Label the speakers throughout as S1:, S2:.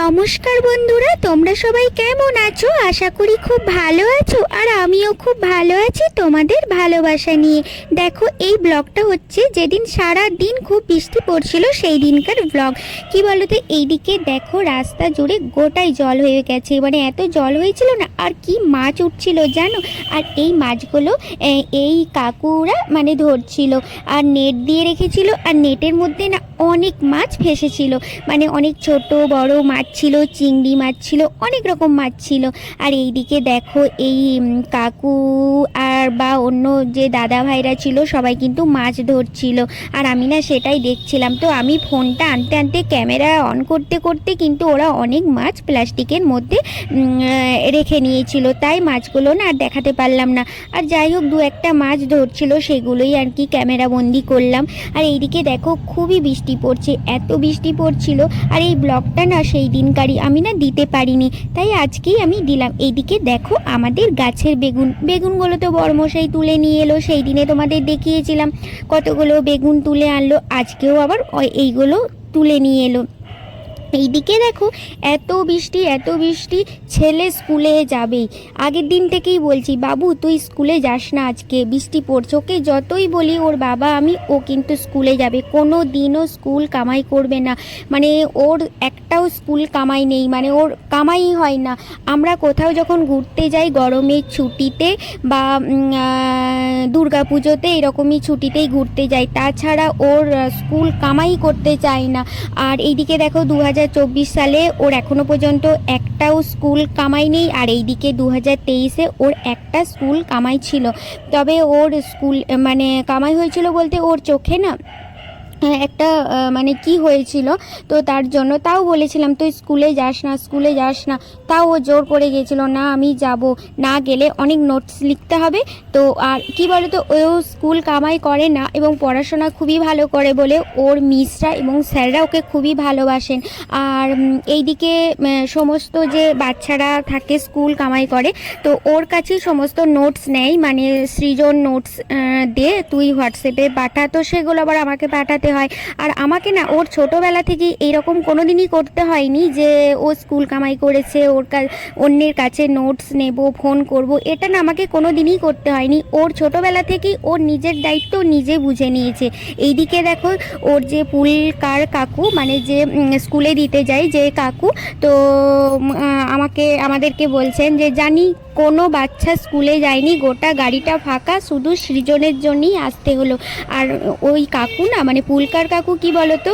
S1: নমস্কার বন্ধুরা, তোমরা সবাই কেমন আছো? আশা করি খুব ভালো আছো, আর আমিও খুব ভালো আছি তোমাদের ভালোবাসা নিয়ে। দেখো, এই ব্লগটা হচ্ছে যেদিন সারা দিন খুব বৃষ্টি পড়ছিল সেই দিনকার ব্লগ। কি বলো তো এইদিকে দেখো, রাস্তা জুড়ে গোটাই জল হয়ে গেছে। মানে এত জল হয়েছিল না, আর কি মাছ উঠছিল জানো? আর এই মাছগুলো এই কাকুরা মানে ধরছিল, আর নেট দিয়ে রেখেছিল, আর নেটের মধ্যে না অনেক মাছ ফেসেছিল। মানে অনেক ছোট, বড় মাছ ছিল, চিংড়ি মাছ ছিল, অনেক রকম মাছ ছিল। আর এইদিকে দেখো এই কাকু আর বা অন্য যে দাদা ভাইরা ছিল, সবাই কিন্তু মাছ ধরছিল। আর আমি না সেটাই দেখছিলাম। তো আমি ফোনটা আনতে আনতে ক্যামেরা অন করতে করতে কিন্তু ওরা অনেক মাছ প্লাস্টিকের মধ্যে রেখে নিয়েছিল। তাই মাছগুলো না আর দেখাতে পারলাম না। আর যাই হোক, দু একটা মাছ ধরছিল, সেগুলোই আর কি ক্যামেরা বন্দি করলাম। আর এইদিকে দেখো, খুবই বৃষ্টি পড়ছে, এত বৃষ্টি পড়ছিল। আর এই ব্লগটা না সেই দিনকারই আমি না দিতে পারিনি। তাই আজকেই আমি দিলাম। এইদিকে দেখো আমাদের গাছের বেগুন। বেগুনগুলো তো বড়মশাই তুলে নিয়ে এলো, সেই দিনে তোমাদের দেখিয়েছিলাম। কতগুলো বেগুন তুলে আনলো, আজকেও আবার এইগুলো তুলে নিয়ে এলো। এইদিকে দেখো, এত বৃষ্টি এত বৃষ্টি, ছেলে স্কুলে যাবেই আগের দিন থেকেই বলছি, বাবু, তুই স্কুলে যাস না আজকে, বৃষ্টি পড়ছে। ওকে যতই বলি, ওর বাবা, আমি, ও কিন্তু স্কুলে যাবে। কোনো দিনও স্কুল কামাই করবে না। মানে ওর একটাও স্কুল কামাই নেই। মানে ওর কামাই হয় না। আমরা কোথাও যখন ঘুরতে যাই গরমের ছুটিতে বা পুজোতে এরকমই ছুটিতেই ঘুরতে যাই। তাছাড়া ওর স্কুল কামাই করতে চায় না। আর এইদিকে দেখো, দু হাজার সালে ওর এখনও পর্যন্ত একটাও স্কুল কামাই নেই, আর এইদিকে দু হাজার তেইশে ওর একটা স্কুল কামাই ছিল। তবে ওর স্কুল মানে কামাই হয়েছিল বলতে ওর চোখে না? একটা মানে কি হয়েছিল, তো তার জন্য তাও বলেছিলাম, তুই স্কুলে যাস না, স্কুলে যাস না। তাও ও জোর করে গিয়েছিল না, আমি যাব। না গেলে অনেক নোটস লিখতে হবে, তো আর কি বলো তো ও স্কুল কামাই করে না এবং পড়াশোনা খুবই ভালো করে বলে ওর মিসরা এবং স্যাররা ওকে খুবই ভালোবাসেন। আর এইদিকে সমস্ত যে বাচ্চারা থাকে স্কুল কামাই করে, তো ওর কাছেই সমস্ত নোটস নেয় মানে সৃজন নোটস দে, তুই হোয়াটসঅ্যাপে পাঠা। তো সেগুলো আবার আমাকে পাঠাতে হয়। আর আমাকে না, ওর ছোটোবেলা থেকেই এইরকম কোনো দিনই করতে হয়নি যে ও স্কুল কামাই করেছে, ওর অন্যের কাছে নোটস নেব ফোন করব, এটা না আমাকে কোনো দিনই করতে হয়নি। ওর ছোটোবেলা থেকেই ওর নিজের দায়িত্ব নিজে বুঝে নিয়েছে। এইদিকে দেখো, ওর যে পুলকার কাকু মানে যে স্কুলে দিতে যায় যে কাকু, তো আমাকে, আমাদেরকে বলছেন যে, জানি কোনো বাচ্চা স্কুলে যায়নি, গোটা গাড়িটা ফাঁকা, শুধু সৃজনের জন্যই আসতে হলো। আর ওই কাকু না মানে পুলকার কাকু কি বলতো?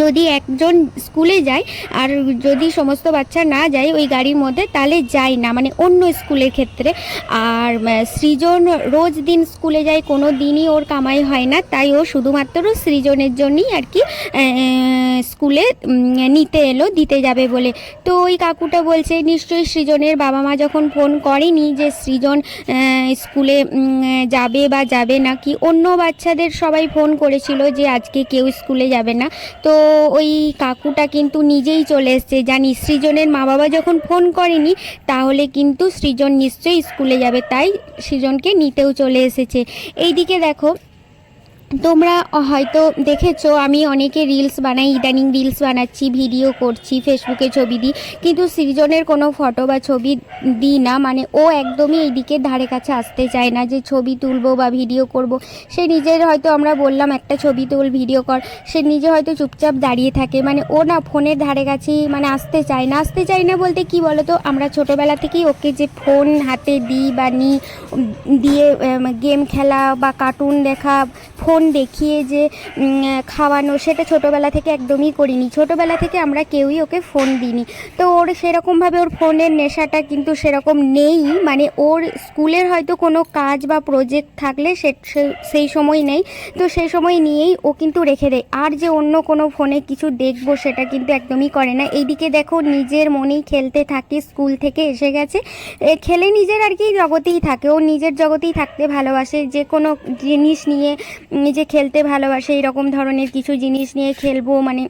S1: যদি একজন স্কুলে যায় আর যদি সমস্ত বাচ্চা না যায় ওই গাড়ির মধ্যে, তাহলে যায় না। মানে অন্য স্কুলের ক্ষেত্রে। আর সৃজন রোজ দিন স্কুলে যায়, কোনো দিনই ওর কামাই হয় না। তাই ও শুধুমাত্র সৃজনের জন্যই আর কি স্কুলে নিতে এলো, দিতে যাবে বলে। তো ওই কাকুটা বলছে, নিশ্চয়ই সৃজনের বাবা মা যখন ফোন করেনি যে সৃজন স্কুলে যাবে বা যাবে না কি, অন্য বাচ্চাদের সবাই ফোন করেছিল যে আজকে কেউ স্কুলে যাবে না। তো ওই কাকুটা কিন্তু নিজেই চলে এসছে। জানি সৃজনের মা বাবা যখন ফোন করেনি, তাহলে কিন্তু সৃজন নিশ্চয়ই স্কুলে যাবে, তাই সৃজনকে নিতেও চলে এসেছে। এইদিকে দেখো তোমরা হয়তো দেখেছ, আমি অনেকে রিলস বানাই ইদানিং রিলস বানাচ্ছি ভিডিও করছি ফেসবুকে ছবি দিই, কিন্তু সৃজনের কোনো ফটো বা ছবি দিই না। মানে ও একদমই এইদিকে ধারে কাছে আসতে চায় না যে ছবি তুলবো বা ভিডিও করব। সে নিজের হয়তো আমরা বললাম, একটা ছবি তুল ভিডিও কর। সে নিজে হয়তো চুপচাপ দাঁড়িয়ে থাকে। মানে ও না ফোনের ধারে কাছেই মানে আসতে চায় না। আসতে চায় না বলতে কি বলো তো আমরা ছোটোবেলা থেকেই ওকে যে ফোন হাতে দিই বা নিই দিয়ে গেম খেলা বা কার্টুন দেখা ফোন দেখিয়ে যে খাওয়ানো সেটা ছোটোবেলা থেকে একদমই করিনি। ছোটোবেলা থেকে আমরা কেউই ওকে ফোন দিইনি। তো ওর সেরকমভাবে ওর ফোনের নেশাটা কিন্তু সেরকম নেই। মানে ওর স্কুলের হয়তো কোনো কাজ বা প্রজেক্ট থাকলে সে সেই সময় নেই। তো সেই সময় নিয়েই ও কিন্তু রেখে দেয়। আর যে অন্য কোনো ফোনে কিছু দেখব সেটা কিন্তু একদমই করে না। এইদিকে দেখো নিজের মনেই খেলতে থাকে, স্কুল থেকে এসে গেছে। খেলে নিজের আর কি জগতেই থাকে। ও নিজের জগতেই থাকতে ভালোবাসে। যে কোনো জিনিস নিয়ে নিজে খেলতে ভালোবাসে এরকম ধরনের কিছু জিনিস নিয়ে খেলব মানে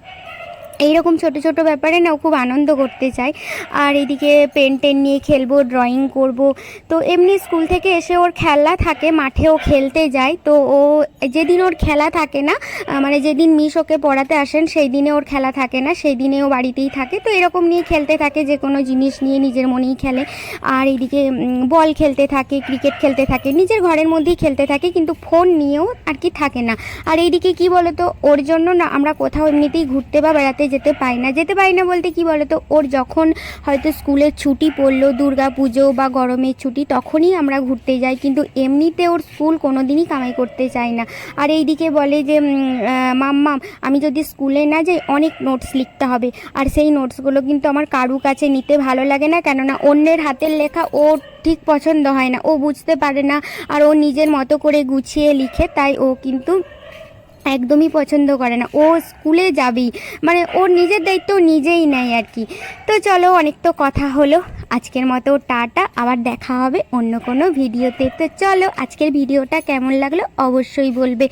S1: এইরকম ছোট ছোট ব্যাপারে না খুব আনন্দ করতে চায়। আর এদিকে পেন টেন নিয়ে খেলব ড্রয়িং করব। তো এমনি স্কুল থেকে এসে ওর খেলা থাকে মাঠেও খেলতে যায়। তো ও যেদিন ওর খেলা থাকে না মানে যেদিন মিস ওকে পড়াতে আসেন সেই দিনে ওর খেলা থাকে না সেই দিনে ও বাড়িতেই থাকে। তো এরকম নিয়ে খেলতে থাকে যে কোনো জিনিস নিয়ে নিজের মনেই খেলে। আর এইদিকে উম, বল খেলতে থাকে ক্রিকেট খেলতে থাকে নিজের ঘরের মধ্যেই খেলতে থাকে কিন্তু ফোন নিয়েও আর কি থাকে না। আর এইদিকে কি বলতো ওর জন্য না আমরা কোথাও এমনিতেই ঘুরতে বা বেড়াতে যেতে পাই না। যেতে পারি না বলতে কি বলতো? ওর যখন হয়তো স্কুলের ছুটি পড়ল, দুর্গা পুজো বা গরমের ছুটি, তখনই আমরা ঘুরতে যাই। কিন্তু এমনিতে ওর স্কুল কোনো দিনই কামাই করতে চায় না। আর এইদিকে বলে যে মাম্মাম আমি যদি স্কুলে না যাই, অনেক নোটস লিখতে হবে। আর সেই নোটসগুলো কিন্তু আমার কারু কাছে নিতে ভালো লাগে না। কেননা অন্যের হাতের লেখা ও ঠিক পছন্দ হয় না। ও বুঝতে পারে না। আর ও নিজের মতো করে গুছিয়ে লিখে, তাই ও কিন্তু একদমই পছন্দ করে না। ও স্কুলে যাবেই মানে ওর নিজের দায়িত্ব নিজেই নেয় আর কি। তো চলো অনেক তো কথা হলো। আজকের মতো টাটা, আবার দেখা হবে অন্য কোনো ভিডিওতে। তো চলো আজকের ভিডিওটা কেমন লাগল অবশ্যই বলবে।